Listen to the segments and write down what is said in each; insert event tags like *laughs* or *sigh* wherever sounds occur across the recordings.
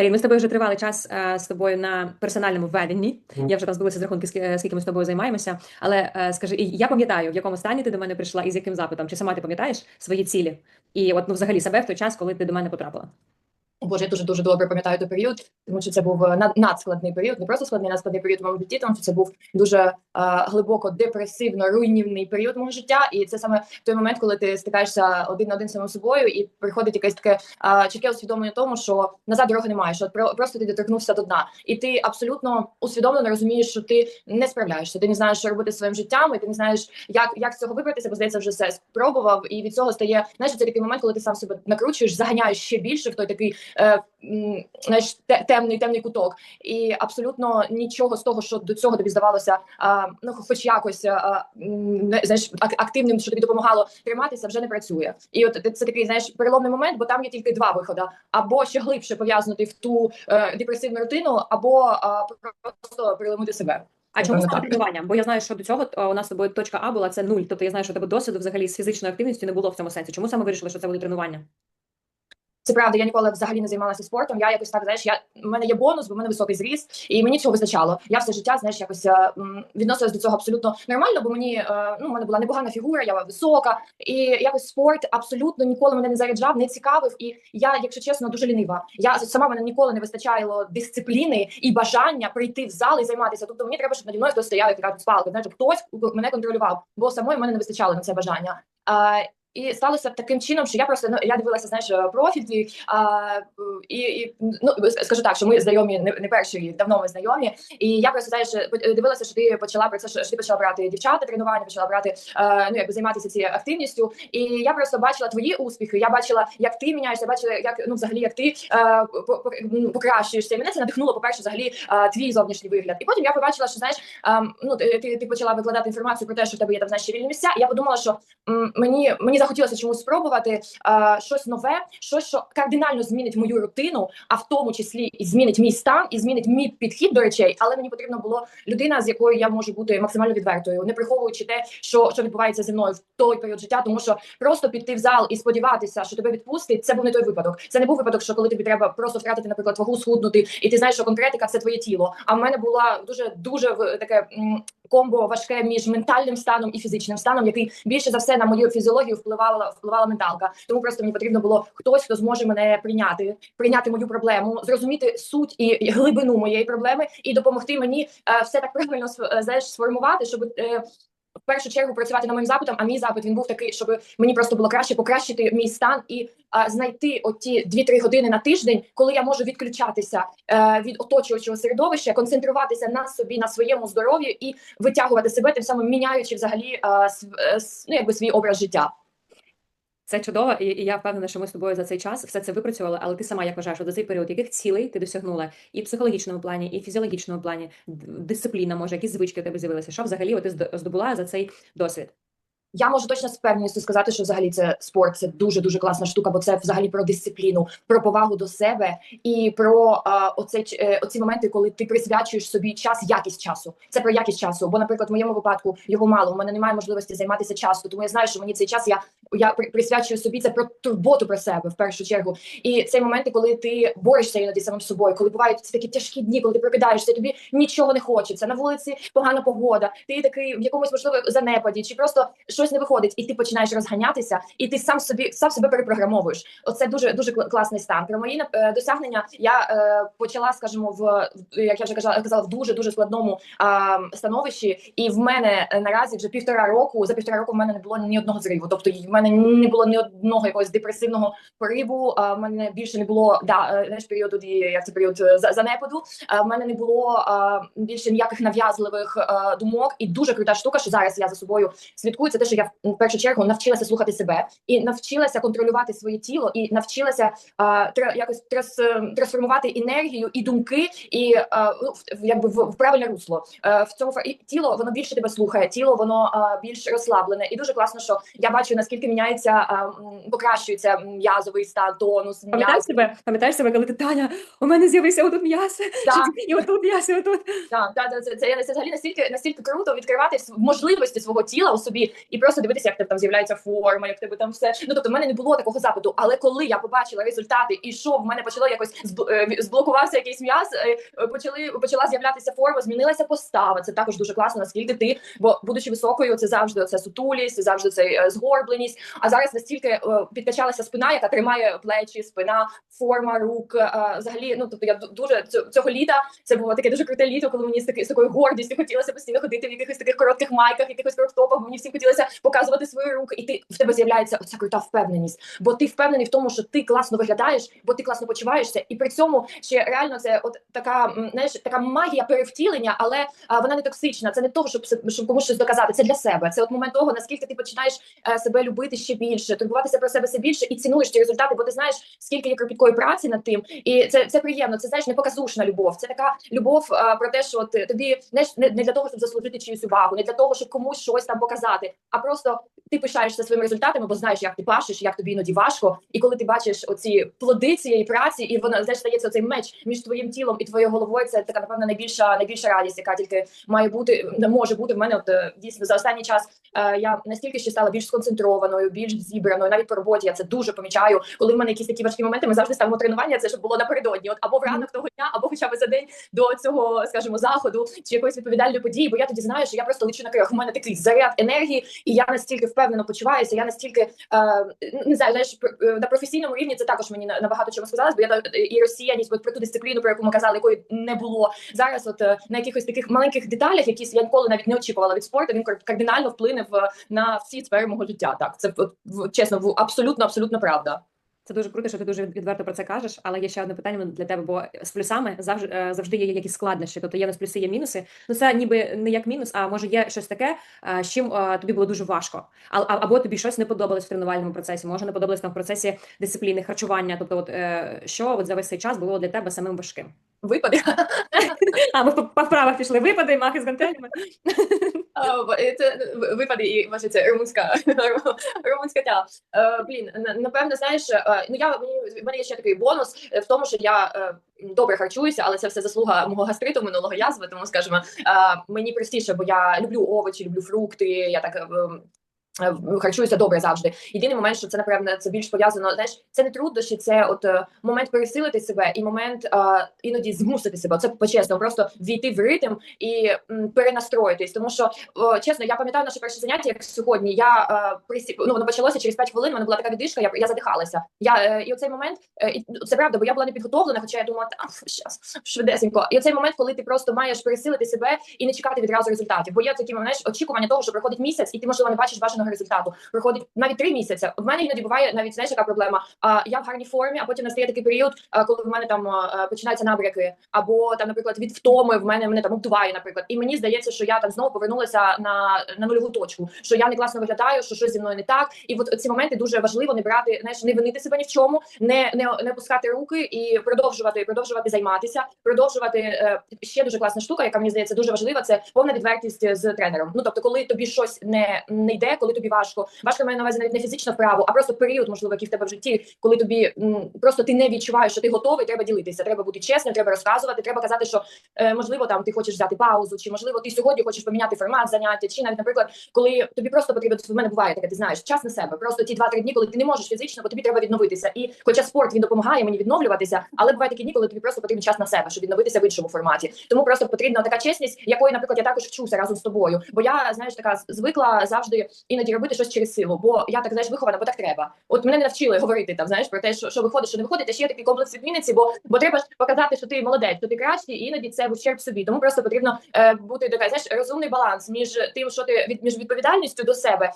Карін, ми з тобою вже тривалий час е, з тобою на персональному веденні. Mm. Я вже там збилася з рахунки, скі- скільки ми з тобою займаємося. Але е, скажи, і я пам'ятаю, в якому стані ти до мене прийшла і з яким запитом? Чи сама ти пам'ятаєш свої цілі? І от ну взагалі себе в той час, коли ти до мене потрапила? Боже, я дуже дуже добре пам'ятаю той період, тому що це був е, надскладний період, не просто складний надскладний період в моєму житті, тому що це був дуже е, глибоко депресивно руйнівний період мого життя. І це саме той момент, коли ти стикаєшся один на один самим собою, і приходить якесь таке е, чітке усвідомлення тому, що назад дороги немає, що про- просто ти доторкнувся до дна, і ти абсолютно усвідомлено розумієш, що ти не справляєшся, ти не знаєш, що робити своїм життям, і ти не знаєш, як, як з цього вибратися, бо здається, вже все спробував. І від цього стає знаєш, це такий момент, коли ти сам себе накручуєш, заганяєш ще більше в той такий е, те- темний темний куток, і абсолютно нічого з того, що до цього тобі здавалося, ну хоч якось знаєш, ак- активним, що тобі допомагало триматися, вже не працює. І от це такий знаєш переломний момент, бо там є тільки два виходи: або ще глибше пов'язнути в ту е, депресивну рутину, або просто переломити себе. А чому саме тренування? Бо я знаю, що до цього е, у нас тобою точка А була це нуль. Тобто я знаю, що тебе досвіду взагалі з фізичною активністю не було в цьому сенсі. Чому саме вирішила, що це буде тренування? Це правда, я ніколи взагалі не займалася спортом. Я якось так знаєш, я в мене є бонус, бо в мене високий зріст, і мені цього вистачало. Я все життя знаєш, якось е, відносилась до цього абсолютно нормально, бо мені е, ну, в мене була непогана фігура, я висока, і якось спорт абсолютно ніколи мене не заряджав, не цікавив. І я, якщо чесно, дуже лінива. Я сама мене ніколи не вистачало дисципліни і бажання прийти в зал і займатися. Тобто мені треба, щоб наді мною хтось стояв як така спалка, знаєш, хтось мене контролював, бо самої мене не вистачало на це бажання. Е, і сталося таким чином, що я просто ну я дивилася, знаєш, е, профіль а, і, і ну скажу так, що ми знайомі не, не перші давно ми знайомі. І я просто знаєш, е, дивилася, що ти почала про це, що ти почала брати дівчата тренування, почала брати е, ну якби займатися цією активністю. І я просто бачила твої успіхи. Я бачила, як ти міняєшся, бачила, як ну взагалі як ти е, м, покращуєшся. І мене це надихнуло, по перше, взагалі е, твій зовнішній вигляд. І потім я побачила, що знаєш, ем, ну ти, ти, почала викладати інформацію про те, що в тебе є там знаєш вільні місця. І я подумала, що мені мені захотілося чомусь спробувати е, щось нове, щось, що кардинально змінить мою рутину, а в тому числі і змінить мій стан, і змінить мій підхід до речей. Але мені потрібно було людина, з якою я можу бути максимально відвертою, не приховуючи те, що, що відбувається зі мною в той період життя, тому що просто піти в зал і сподіватися, що тебе відпустить, це був не той випадок. Це не був випадок, що коли тобі треба просто втратити, наприклад, вагу, схуднути, і ти знаєш, що конкретика це твоє тіло. А в мене була дуже дуже таке. Комбо важке між ментальним станом і фізичним станом, який більше за все на мою фізіологію впливала впливала менталка. Тому просто мені потрібно було хтось, хто зможе мене прийняти, прийняти мою проблему, зрозуміти суть і глибину моєї проблеми, і допомогти мені е, все так правильно е, знаєш, сформувати, щоб е, першу чергу працювати над моїм запитом. А мій запит він був такий, щоб мені просто було краще покращити мій стан і а, знайти оті 2-3 години на тиждень, коли я можу відключатися а, від оточуючого середовища, концентруватися на собі, на своєму здоров'ю і витягувати себе, тим самим міняючи взагалі а, е, с- ну, якби свій образ життя. Це чудово, і, і я впевнена, що ми з тобою за цей час все це випрацювали. Але ти сама як вважаєш, що за цей період, яких цілей ти досягнула і в психологічному плані, і в фізіологічному плані, дисципліна, може, якісь звички у тебе з'явилися? Що взагалі от ти здо- здобула за цей досвід? Я можу точно з впевненістю сказати, що взагалі це спорт, це дуже дуже класна штука, бо це взагалі про дисципліну, про повагу до себе і про а, оцей ч- е, оці моменти, коли ти присвячуєш собі час, якість часу. Це про якість часу. Бо, наприклад, в моєму випадку його мало. У мене немає можливості займатися часто, тому я знаю, що мені цей час я, я присвячую собі це про турботу про себе в першу чергу. І цей моменти, коли ти борешся іноді самим собою, коли бувають ці такі тяжкі дні, коли ти прокидаєшся, тобі нічого не хочеться. На вулиці погана погода, ти такий в якомусь можливо занепаді, чи просто щось не виходить, і ти починаєш розганятися, і ти сам собі сам себе перепрограмовуєш. Оце дуже дуже кла- класний стан. Про мої е, досягнення я е, почала, скажімо, в як я вже казала, казала, в дуже дуже складному а, становищі. І в мене е, наразі вже півтора року. За півтора року в мене не було ні одного зриву. Тобто в мене не було ні одного якогось депресивного пориву. В мене більше не було да е, знаєш, періоду тоді, як це період е, за- занепаду. В мене не було більше ніяких нав'язливих думок. І дуже крута штука, що зараз я за собою слідкую. Це те, що я в першу чергу навчилася слухати себе і навчилася контролювати своє тіло, і навчилася а, тре- якось трас, трансформувати енергію і думки, і а, в- в- якби в, в правильне русло. Е, в цьому і тіло воно більше тебе слухає, тіло воно а, більш розслаблене. І дуже класно, що я бачу наскільки міняється, а, покращується м'язовий стан, тонус, Пам'ятаєш себе? Пам'ятаєш себе, коли ти Таня, у мене з'явився отут м'ясо, *laughs* і отут м'ясо, отут. Так, так, це, це, це взагалі настільки настільки круто відкривати можливості свого тіла у собі і просто дивитися, як тебе там з'являється форма, як тебе там все. Ну тобто, в мене не було такого запиту. Але коли я побачила результати і що в мене почало якось е, зблокувався якийсь м'яз, е, почали почала з'являтися форма, змінилася постава. Це також дуже класно, наскільки ти, бо будучи високою, це завжди це сутулість, завжди це е, згорбленість. А зараз настільки підкачалася спина, яка тримає плечі, спина, форма рук. Взагалі, ну тобто я дуже цього літа це було таке дуже круте літо, коли мені з, такою гордістю хотілося постійно ходити в якихось таких коротких майках, якихось кроптопах. Мені всім хотілося показувати свої руки, і ти в тебе з'являється оця крута впевненість. Бо ти впевнений в тому, що ти класно виглядаєш, бо ти класно почуваєшся, і при цьому ще реально це от така знаєш, така магія перевтілення, але а, вона не токсична. Це не того, щоб щоб комусь щось доказати. Це для себе. Це от момент того, наскільки ти починаєш е, себе любити ще більше, турбуватися про себе все більше і цінуєш ті результати, бо ти знаєш, скільки є кропіткої праці над тим, і це, це приємно. Це знаєш, непоказушна любов. Це така любов е, про те, що е, тобі не, не для того, щоб заслужити чиюсь увагу, не для того, щоб комусь щось там показати, а просто ти пишаєшся своїми результатами, бо знаєш, як ти пашеш, як тобі іноді важко. І коли ти бачиш оці плоди цієї праці, і вона знаєш, стається оцей меч між твоїм тілом і твоєю головою. Це така напевно найбільша найбільша радість, яка тільки має бути не може бути в мене. От е, дійсно за останній час е, я настільки ще стала більш сконцентрованою, більш зібраною. Навіть по роботі я це дуже помічаю. Коли в мене якісь такі важкі моменти, ми завжди ставимо тренування. Це щоб було напередодні, от або в ранок того дня, або хоча б за день до цього, скажімо, заходу чи якоїсь відповідальної події. Бо я тоді знаю, що я просто лечу на крилах. У мене такий заряд енергії, і я настільки впевнено почуваюся. Я настільки е, не знаю, знаєш, е, на професійному рівні це також мені набагато чому сказалось, бо я та- і росіяність, от про ту дисципліну, про яку ми казали, якої не було зараз. От е, на якихось таких маленьких деталях, які я ніколи навіть не очікувала від спорту. Він кар- кардинально вплинув е, на всі сфери мого життя. Так, це чесно, абсолютно, абсолютно правда. Це дуже круто, що ти дуже відверто про це кажеш. Але є ще одне питання для тебе, бо з плюсами завжди е, завжди є якісь складнощі. Тобто є в нас плюси, є мінуси. Ну це ніби не як мінус, а може є щось таке, е, з чим е, тобі було дуже важко. А, або тобі щось не подобалось в тренувальному процесі, може не подобалось там в процесі дисципліни, харчування. Тобто, от що от за весь цей час було для тебе самим важким? Випади. *laughs* А ми по, вправах пішли випади, махи з гантелями. *laughs* Це випади і ваше це румунська *laughs* румунська тя. Е, Блін, напевно, знаєш, е, ну я мені в мене є ще такий бонус в тому, що я е, добре харчуюся, але це все заслуга мого гастриту минулого язви. Тому скажімо, мені простіше, бо я люблю овочі, люблю фрукти. Я так. Е, е, Харчуюся добре завжди. Єдиний момент, що це напевне це більш пов'язано. Знаєш, це не труднощі, це от е, момент пересилити себе і момент е, іноді змусити себе. Це по-чесному, просто війти в ритм і м, перенастроїтись. Тому що о, чесно, я пам'ятаю наше перше заняття, як сьогодні. Я е, присі... ну, воно почалося через 5 хвилин. в Мене була така віддишка, я, я задихалася. Я е, і оцей момент, і це правда, бо я була не підготовлена, хоча я думала, та щас, швидесенько. І оцей момент, коли ти просто маєш пересилити себе і не чекати відразу результатів. Бо є такі знаєш, очікування того, що проходить місяць, і ти можливо не бачиш бажаного результату. Проходить навіть три місяці. В мене іноді буває навіть знаєш, яка проблема. А я в гарній формі, а потім настає такий період, коли в мене там починаються набряки, або там, наприклад, від втоми в мене мене там обдуває, наприклад. І мені здається, що я там знову повернулася на, на нульову точку, що я не класно виглядаю, що щось зі мною не так. І от ці моменти дуже важливо не брати, знаєш, не винити себе ні в чому, не не, не пускати руки і продовжувати, продовжувати займатися, продовжувати е, ще дуже класна штука, яка мені здається дуже важлива. Це повна відвертість з тренером. Ну тобто, коли тобі щось не, не йде, коли тобі важко, важко маю на увазі навіть не фізично вправу, а просто період, можливо, який в тебе в житті, коли тобі м, просто ти не відчуваєш, що ти готовий, треба ділитися. Треба бути чесним, треба розказувати. Треба казати, що е, можливо там ти хочеш взяти паузу, чи можливо ти сьогодні хочеш поміняти формат заняття, чи навіть, наприклад, коли тобі просто потрібно в мене буває таке, ти знаєш, час на себе. Просто ті 2-3 дні, коли ти не можеш фізично, бо тобі треба відновитися. І хоча спорт він допомагає мені відновлюватися, але бувають такі дні, коли тобі просто потрібен час на себе, щоб відновитися в іншому форматі. Тому просто потрібна така чесність, якої, наприклад, я також вчуся разом з тобою. Бо я знаєш, така звикла завжди іноді робити щось через силу. Бо я так знаєш вихована, бо так треба. От мене не навчили говорити там, знаєш, про те, що, що виходить, що не виходить. А ще є такий комплекс відмінниці, бо бо треба ж показати, що ти молодець, що ти кращий, і іноді це в ущерб собі. Тому просто потрібно е, бути така, знаєш, розумний баланс між тим, що ти від між відповідальністю до себе.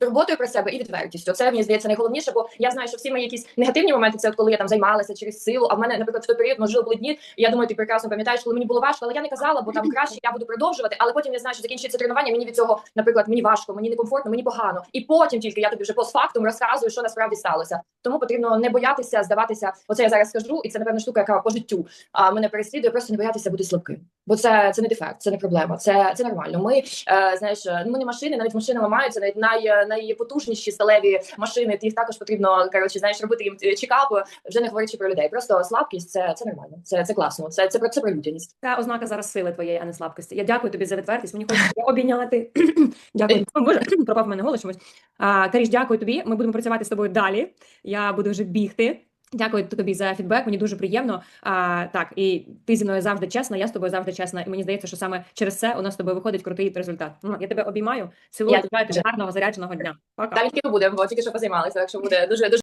Турботою про себе і відвертістю. Це мені здається найголовніше, бо я знаю, що всі мої якісь негативні моменти, це от коли я там займалася через силу. А в мене, наприклад, в той період можливо були дні. Я думаю, ти прекрасно пам'ятаєш, коли мені було важко, але я не казала, бо там краще я буду продовжувати. Але потім я знаю, що закінчується тренування. Мені від цього, наприклад, мені важко, мені некомфортно, мені погано. І потім тільки я тобі вже постфактум розказую, що насправді сталося. Тому потрібно не боятися здаватися. Оце я зараз скажу, і це напевно штука, яка по життю а мене переслідує. Просто не боятися бути слабким. Бо це, це не дефект, це не проблема, це, це нормально. Ми е, знаєш, е, ну, ми не машини, навіть машини ламаються, навіть най, найпотужніші сталеві машини. Їх також потрібно коротше, знаєш, робити їм е, чекапи, вже не говорячи про людей. Просто слабкість це, це нормально, це, це класно. Це, це про це про людяність. Це ознака зараз сили твоєї, а не слабкості. Я дякую тобі за відвертість. Мені хочеться обійняти. *clears throat* дякую. Боже, *clears throat* пропав мене голос чомусь. Каріш, дякую тобі. Ми будемо працювати з тобою далі. Я буду вже бігти. Дякую тобі за фідбек. Мені дуже приємно. А, так, і ти зі мною завжди чесна, я з тобою завжди чесна. І мені здається, що саме через це у нас з тобою виходить крутий результат. Ну, Я тебе обіймаю. Цілую, тобі гарного зарядженого дня. Пока. Далі тільки будемо, бо тільки що позаймалися, так що буде дуже дуже.